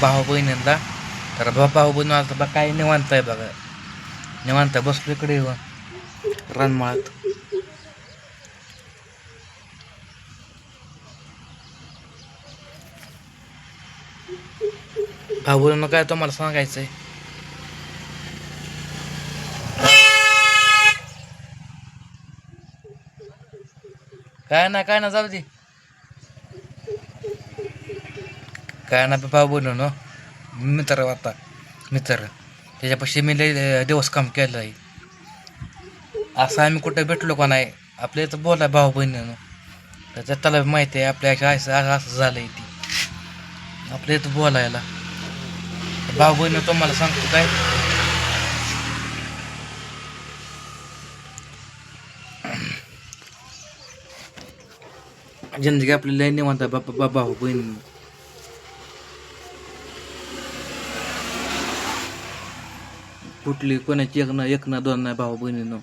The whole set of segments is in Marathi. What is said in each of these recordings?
भाऊ बहिणींना तर बा भाऊ बहीण आता बा काय निवांत आहे बघा. निवांत आहे बसलो इकडे येऊन. रानमाळात भाऊ बहिणीनं काय तुम्हाला सांगायचं आहे काय ना काय ना जाऊ दे. काय ना भाऊ बोलू मित्र आता मित्र. त्याच्यापाशी मी लय दिवस काम केलं आहे असं आम्ही कुठं भेटलो का नाही आपल्या इथं बोला भाऊ बहिणीनं. तर त्याला माहिती आहे आपल्या असं असं झालं आहे ती. आपल्या इथं बोलायला. भाऊ बहिणी तुम्हाला सांगतो काय? जिंदगी आपली लय निवांत आहे बाबा बाबा भाऊ बहीण कुठली कोणाची एक ना एक ना दोन नाही भाऊ बहिणीनं.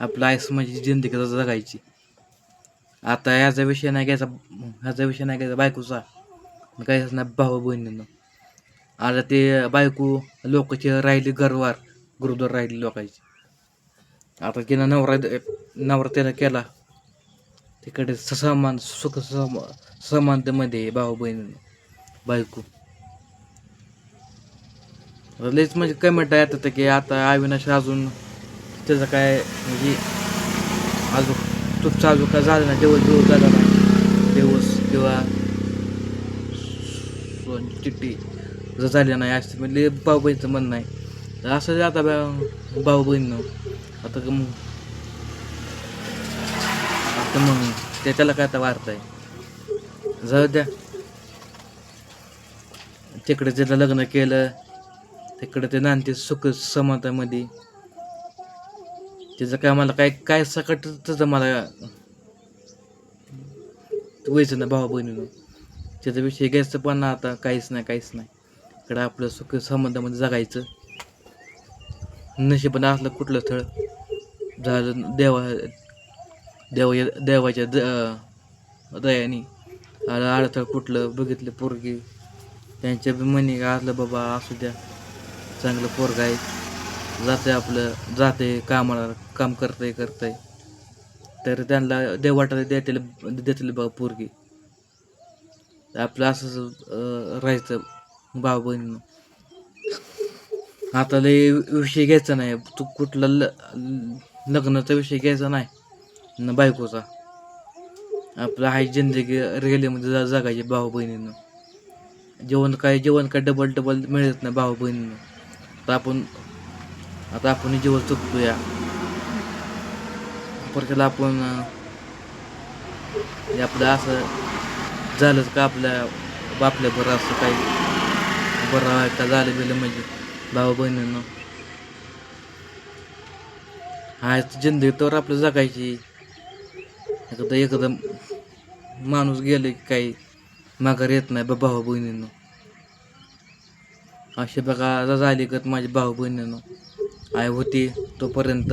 आपलं आयस म्हणजे जिंदगी कसं जगायची. आता याचा विषय नाही घ्यायचा ह्याचा विषय नाही घ्यायचा बायकोचा. काहीच नाही भाऊ बहिणीनं? आता ते बायको लोकांची राहिली घरवार गुरुद्वार राहिली लोकांची. आता तिनं नवरा नवरा त्यानं केला. तिकडे स- समान सुख सम समानतेमध्ये भाऊ बहिणीनं. बायको. लईच म्हणजे कमेंट येतात की आता अविनाश अजून त्याचं काय म्हणजे अजून तुमचा अजून काय झालं नाही दिवस दिवस झाला नाही दिवस किंवा चिठ्ठी जर झाली नाही असते म्हणजे भाऊ बहिणीचं म्हणणं नाही तर असं जे आता बा- भाऊ बहीण आता मग आता मग ते त्याला काय आता वार्ता आहे. जाऊ द्या. तिकडे त्याचं लग्न केलं तिकडे ते नांदते सुख समाधामध्ये त्याचं काय मला काय काय सकट त्याचं मला व्हायचं ना भाऊ बहिणीनं. त्याचा विषय घ्यायचं पण आता काहीच नाही काहीच नाही. इकडं आपलं सुख समाधामध्ये जगायचं. नशीब असलं कुठलं स्थळ. झालं देवा देवा देवाच्या द दयानी. आलं अडथळ कुठलं बघितलं पोरगी. त्यांच्या बी म्हणी असलं बाबा असू द्या. चांगलं पोरग आहे. जाते आपलं जाते कामाला काम करतंय करतंय. तर त्यांना देव वाटायला देतील देतील बघा पोरगी. आपलं असंच राहायचं भाऊ बहिणीनं. आता लय विषय घ्यायचा नाही. तू कुठला ल लग्नाचा विषय घ्यायचा नाही. न बायकोचा. आपलं हाय जिंदगी रेल्वेमध्ये जा जगायची भाऊ बहिणीनं. जेवण काय जेवण काय डबल डबल मिळत नाही भाऊ बहिणीनं. आता आपण आता आपण जी वस्तू या परत आपण हे आपलं असं झालंच का आपल्या बापल्या बरं असं काही बरं आहे का झालं गेलं म्हणजे. भाऊ बहिणीनं. हाय जिंदगी तर आपलं जगायची. एखादं एखादं माणूस गेले की काही माघार येत नाही बा भाऊ बहिणीनं. असे बघा झाली का माझ्या भाऊ बहिणीनं. आई होती तोपर्यंत.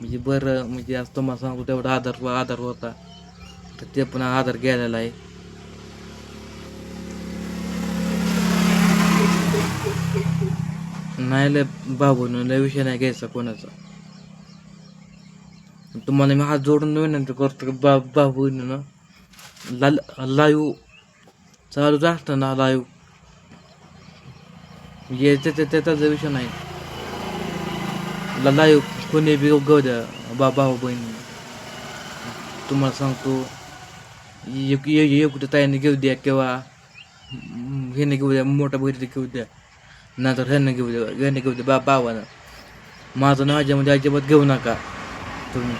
म्हणजे बरं म्हणजे आज तुम्हाला सांगतो तेवढा आधार आधार होता. तर ते पण आधार गेलेला आहे. नाही लय भाऊ लय विषय नाही घ्यायचा कोणाचा. तुम्हाला मी हात जोडून विनंती करतो की बा भाऊ बहिणीनं ला लाईव्ह चालूच असतं ना लाईव्ह म्हणजे ते त्याचा जर विषय नाही ला कोणी बी उगव द्या बा भाऊ बहिणी तुम्हाला सांगतो एक कुठे ताईने घेऊ द्या किंवा घेणे घेऊ द्या मोठ्या बहिणीने घेऊ द्या नंतर ह्यानं घेऊ द्या ह्याने घेऊ द्या बा बाबानं माझं नाव अजिबात अजिबात घेऊ नका तुम्ही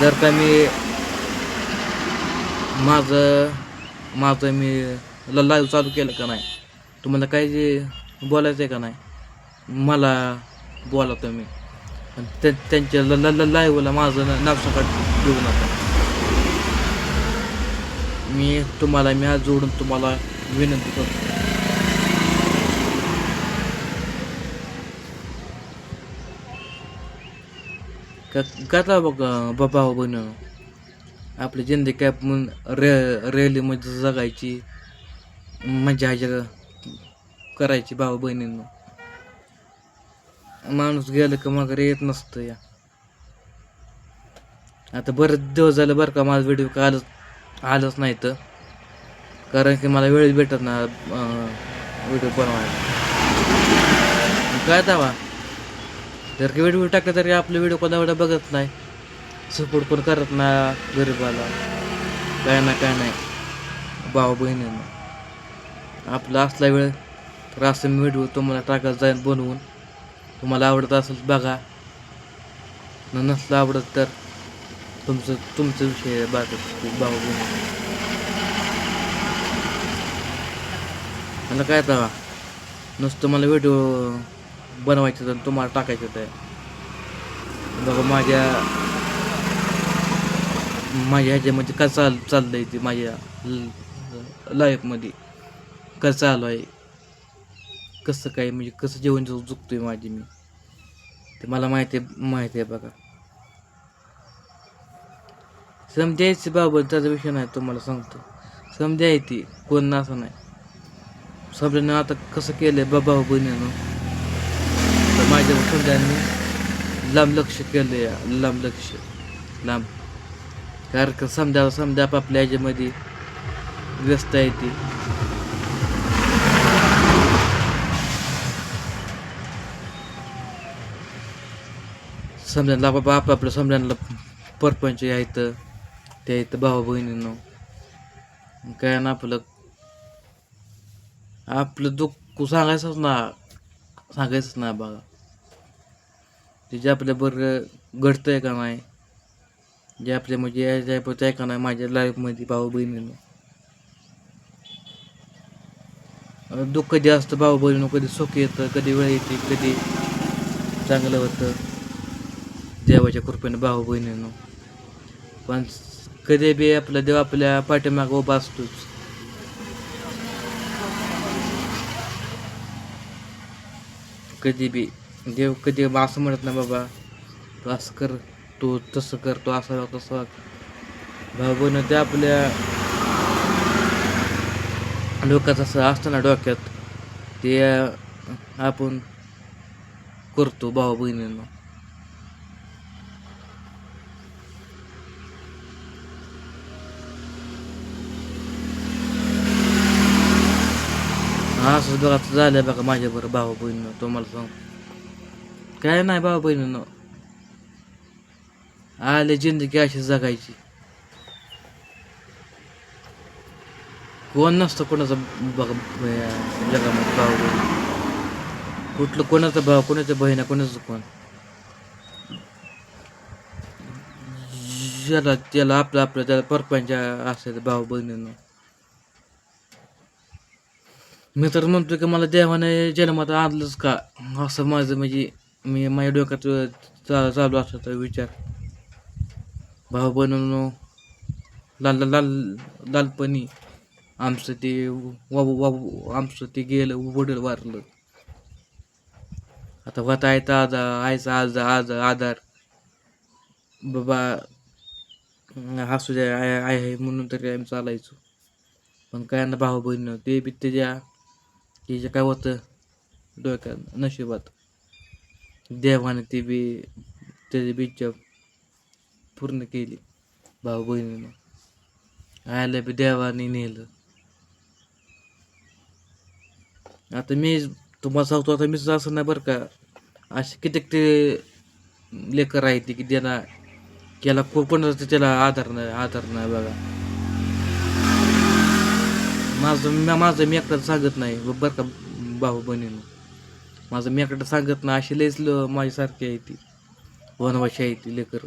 जर का मी माझं माझं मी ल लाईव्ह चालू केलं का नाही तुम्हाला काय जे बोलायचं आहे का नाही मला बोला तुम्ही. आणि त्यांच्या ल ल लाईव्हला माझं ना- नाव सकट नका. मी तुम्हाला मी आज जोडून तुम्हाला विनंती करतो. कथा बघ बाबा बन आपली जिंदगी काय आपण रे रॅलीमध्ये जगायची म्हणजे मजा ह्याच्या करायची भाऊ बहिणींना. माणूस गेलं का मग येत नसतं या. आता बरेच दिवस झालं बरं का माझा व्हिडिओ का आलंच आलंच नाही तर कारण की मला वेळ भेटत ना व्हिडिओ बनवायला. काय दावा? जर की व्हिडिओ टाकला तरी आपले व्हिडिओ कोणा एवढा बघत नाही. सपोर्ट पण करत नाही गरीबाला. काय ना काय नाही. भाऊ बहिणींना. आपला असला वेळ तर असं मी व्हिडिओ तुम्हाला टाकत जाईल बनवून. तुम्हाला आवडत असेल बघा. न नसलं आवडत तर तुमचं तुमचा विषय बाकी भाऊ मला काय तर नुसतं मला व्हिडिओ बनवायचं तर तुम्हाला टाकायचं आहे बघा माझ्या माझ्या ह्याच्यामध्ये काय चाल आहे ते माझ्या लाईफमध्ये काय चालू आहे? कसं काय म्हणजे कसं जेवण चुकतो आहे माझी मी? ते मला माहिती आहे माहिती आहे बघा. समजायची बाबत त्याचा विषय नाही तुम्हाला सांगतो. समजाय ती कोण असं नाही. समजाने आता कसं केलंय बाबा बहिणीनं? तर माझ्या समजाने लांब लक्ष केलं लांब लक्ष लांब. कारण का समजा समजा आपापल्या याच्यामध्ये व्यस्त आहे ती. समजायला बाबा आपापलं समजायला परपंच आहेत ते आहेत भावा बहिणीनं. काय ना आपलं आपलं दुःख सांगायचंच ना सांगायचंच ना बघा ते जे आपल्या बरं घडतंय का नाही जे आपल्या म्हणजे यायचं आहे का नाही माझ्या लाईफमध्ये भाऊ बहिणीनं. दुःख कधी असतं भाऊ बहिणीनं कधी सुख येतं कधी वेळ येते कधी चांगलं होतं. देवाच्या कृपेने भाऊ बहिणीनं. पण कधी बी आपला देव आपल्या पाठीमागं उभा असतोच. कधी बी देव कधी असं म्हणत ना बाबा तू असं कर तू तसं कर तू असं वाग तसं वाग भाऊ ते आपल्या लोकांचं असं असतं ना डोक्यात ते आपण करतो भाऊ बहिणींना. हा असं बघा झालं बघा माझ्याबरोबर बरं भाऊ बहिणीनं तुम्हाला सांग काय नाही भाऊ बहिणीनं आले जिंदगी अशी जगायची कोण नसतं कोणाचं बघा जगामध्ये भाऊ बहीण कुठलं कोणाचा भाव कोणाच्या बहिणा कोणाचं कोण ज्याला त्याला आपलं आपलं त्याला परपंच असेल भाऊ बहिणीनं मी तर म्हणतो की मला देवाने जन्मात आणलंच का? असं माझं म्हणजे मी माझ्या डोक्यात चा चालू असतो विचार. भाऊ बनवणं लाल लाल लाल लालपणी. आमचं ते वाबू वाबू आमचं ते गेलं वडील वारलं. आता होता आयता आज आयचा आज आज आधार. बाबा हसू द्या आय आहे म्हणून तरी आम्ही चालायचो. पण काय ना भाऊ बहिणी ते बी त्याच्या की जे काय होतं डोक्यात नशिबात. देवाने ती बी त्याची बी इच्छा पूर्ण केली भाऊ बहिणीनं. आयला बी देवाने नेलं. आता मी तुम्हाला सांगतो आता मीच असं नाही बरं का असे कितीक ते लेकर आहे ते की त्यांना त्याला को- त्याला आधार नाही आधार नाही बघा. माझं माझं मी एकटं सांगत नाही बरं का भाऊ बहिणीनं. माझं मी एकटं सांगत नाही अशी लयच माझ्यासारखी आहे ती. वनवाशी आहे ती लेकर.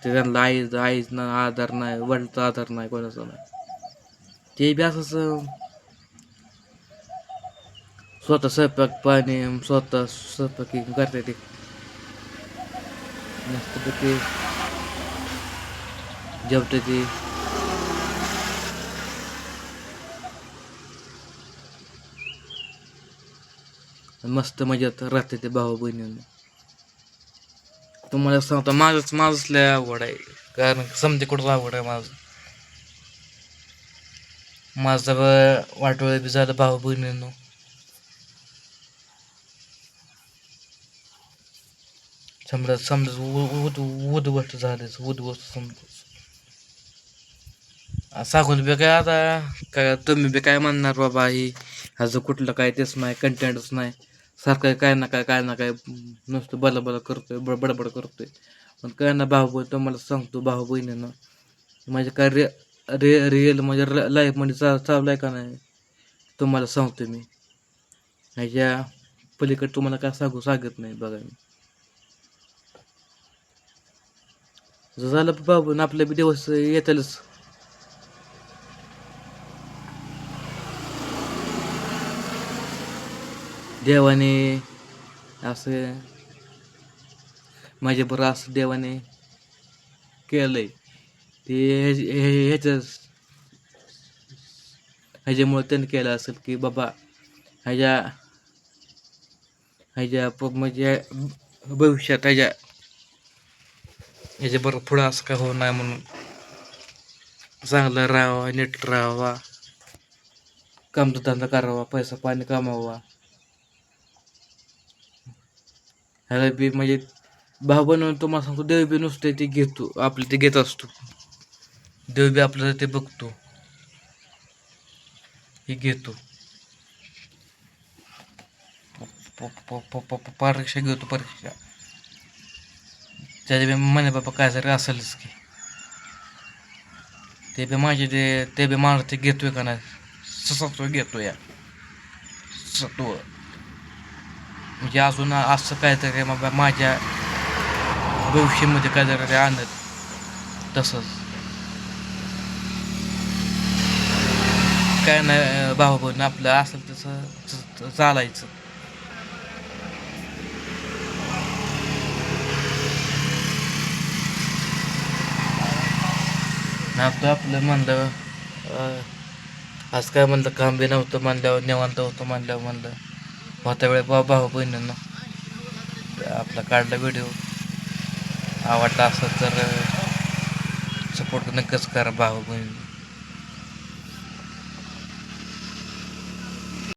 ते त्यांना आईज आईच ना आधार नाही वडिलचा आधार नाही कोणाचा नाही. ते बी असंच स्वतः स्वयंपाक पाणी स्वतः स्वयंपाकी करते ते. मस्तपैकी जेवते ते. मस्त मजेत राहते ते भाऊ बहिणीनं. तुम्हाला सांगतो माझंच माझंच लय आवड आहे. कारण समजे कुठं आवड आहे माझं. माझं वाटोळ बी झालं भाऊ बहिणीनं. समजा समजा उद उद्वस्त झालेच उद्वस्त समजा. सांगून बी काय आता काय तुम्ही बी काय म्हणणार बाबा ही ह्याचं कुठलं काय तेच नाही कंटेंटच नाही. सारखं काय ना काय काय ना काय नुसतं बला बला करतोय बड बडबड करतोय. पण काय ना भाऊ बहीण तुम्हाला सांगतो भाऊ बहिणीनं म्हणजे काय रे रे रिअल म्हणजे लाईफमध्ये म्हणजे चा चालू आहे का नाही तुम्हाला सांगतो मी. ह्याच्या पलीकडे तुम्हाला काय सांगू सांगत नाही बघा मी. झालं बाबून आपले बी दिवस येतालच. देवाने असं माझ्या बरं असं देवाने केलंय. ते ह्याच- हे- ह्याचं ह्याच्यामुळं केलं असेल की बाबा ह्याच्या ह्याच्या प- म्हणजे भविष्यात ह्याच्या ह्याच्या पुढं असं काय होऊ नाही म्हणून चांगलं राहावा नीट राहावा कामधंदा करावा पैसा पाणी कमावा ह्याला बी म्हणजे भाऊ बनवून तुम्हाला सांगतो देव बी नुसते ते घेतो आपलं ते घेत असतो. देव बी आपल्याला ते बघतो. हे घेतो. प- परीक्षा घेतो परीक्षा. त्याच्या बी म्हणे बाबा काय जरी असेलच की. ते बी माझे ते ते बी मारते घेतोय का नाही? सत्व घेतो या. सत्व म्हणजे अजून असं काहीतरी बाबा माझ्या भविष्यामध्ये काहीतरी आणत तसंच. काय नाही भाऊ बहीण आपलं असेल तसं च- चालायचं. आपलं आपलं म्हणलं अं, आज काय म्हणलं काम बी नव्हतं म्हणल्यावर निवांत होतं म्हणल्यावर म्हणलं. होत्या वेळे बा भाऊ बहिणींना. आपला काढला व्हिडिओ आवडला असं तर सपोर्ट नक्कीच करा भाऊ बहिणी.